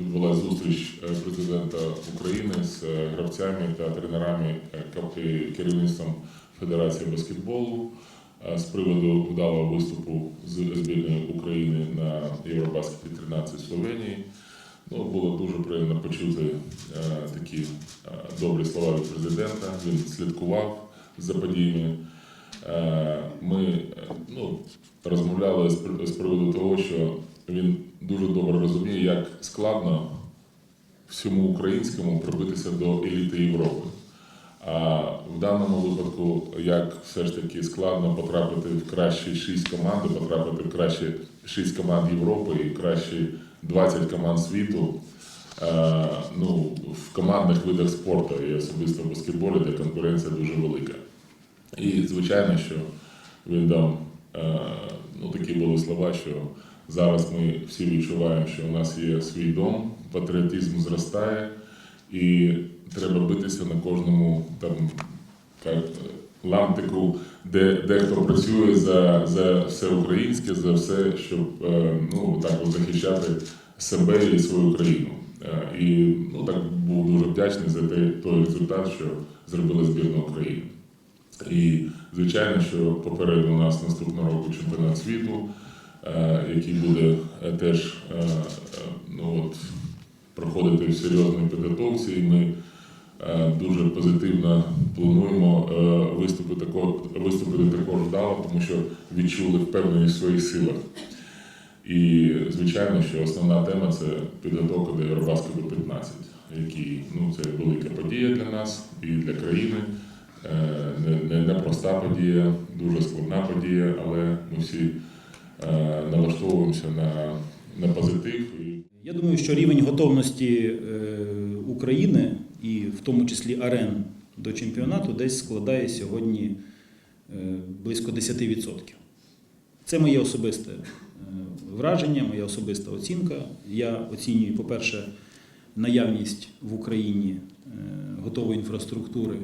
відбулася зустріч е, президента України з е, гравцями та тренерами е, керівництвом Федерації баскетболу з приводу вдалого виступу з збірної України на Євробаскеті 13 в Словенії. Ну, було дуже приємно почути такі добрі слова від президента. Він слідкував за подіями. Ми ну, розмовляли з приводу того, що він дуже добре розуміє, як складно всьому українському пробитися до еліти Європи. А в даному випадку, як все ж таки складно потрапити в кращі шість команд, потрапити в кращі шість команд Європи і кращі 20 команд світу. Е, ну, в командних видах спорту і особисто в баскетболі, де конкуренція дуже велика. І звичайно, що він дав е, ну, такі були слова, що зараз ми всі відчуваємо, що у нас є свій дом, патріотизм зростає, і треба битися на кожному там лантику, де дехто працює за, за все українське, за все, щоб е, ну, так захищати себе і свою країну. Е, І ну, так був дуже вдячний за той, той результат, що зробила збірна України. І звичайно, що попереду у нас наступного року чемпіонат світу, який буде е, теж е, е, ну, от, проходити в серйозній підготовці. І ми е, дуже позитивно плануємо е, виступити також, виступити також вдало, тому що відчули впевненість в своїх силах. І звичайно, що основна тема це підготовка до Євробаскету 15, який ну, це велика подія для нас і для країни. Е, Не, не, не проста подія, дуже складна подія, але ми всі е, налаштовуємося на, на позитив. Я думаю, що рівень готовності е, України і в тому числі арен до чемпіонату десь складає сьогодні е, близько 10%. Це моє особисте е, враження, моя особиста оцінка. Я оцінюю, по-перше, наявність в Україні е, готової інфраструктури, е,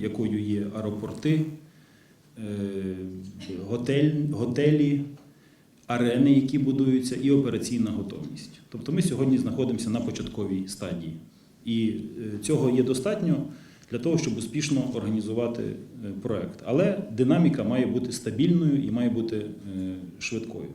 якою є аеропорти, е, готель, готелі, арени, які будуються, і операційна готовність. Тобто ми сьогодні знаходимося на початковій стадії. І е, цього є достатньо для того, щоб успішно організувати е, проект. Але динаміка має бути стабільною і має бути е, швидкою.